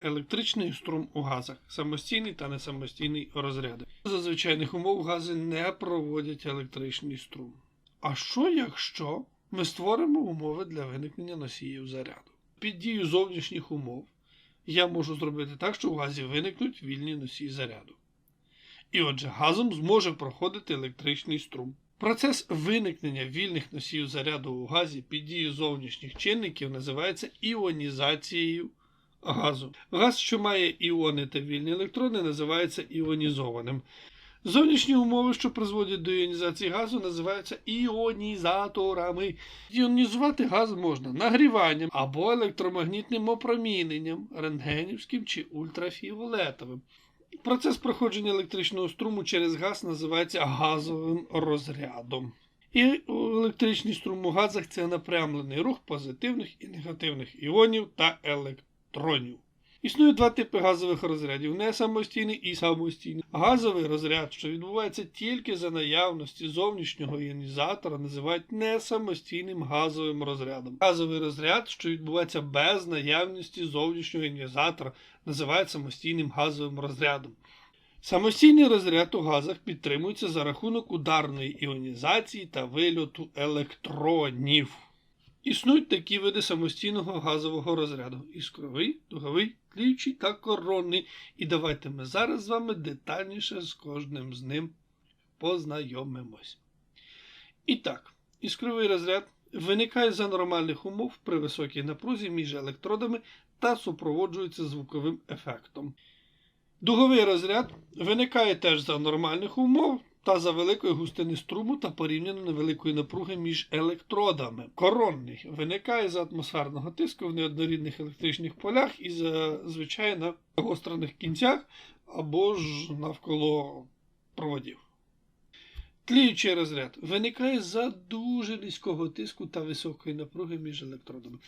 Електричний струм у газах самостійний та несамостійний розряди. За звичайних умов гази не проводять електричний струм. А що якщо ми створимо умови для виникнення носіїв заряду? Під дією зовнішніх умов я можу зробити так, що в газі виникнуть вільні носії заряду. І отже, газом зможе проходити електричний струм. Процес виникнення вільних носіїв заряду у газі під дією зовнішніх чинників називається іонізацією газу. Газ, що має іони та вільні електрони, називається іонізованим. Зовнішні умови, що призводять до іонізації газу, називаються іонізаторами. Іонізувати газ можна нагріванням або електромагнітним опроміненням, рентгенівським чи ультрафіолетовим. Процес проходження електричного струму через газ називається газовим розрядом. І електричний струм у газах це напрямлений рух позитивних і негативних іонів та електронів. Існує два типи газових розрядів несамостійний і самостійний. Газовий розряд, що відбувається тільки за наявності зовнішнього іонізатора, називають несамостійним газовим розрядом. Газовий розряд, що відбувається без наявності зовнішнього іонізатора, називають самостійним газовим розрядом. Самостійний розряд у газах підтримується за рахунок ударної іонізації та вильоту електронів. Існують такі види самостійного газового розряду: іскровий, дуговий, тліючий та коронний. І давайте ми зараз з вами детальніше з кожним з ним познайомимось. І так, іскровий розряд виникає за нормальних умов при високій напрузі між електродами та супроводжується звуковим ефектом. Дуговий розряд виникає теж за нормальних умов та за великої густини струму та порівняно невеликої напруги між електродами. Коронний виникає за атмосферного тиску в неоднорідних електричних полях і зазвичай на гострених кінцях або ж навколо проводів. Тліючий розряд виникає за дуже низького тиску та високої напруги між електродами.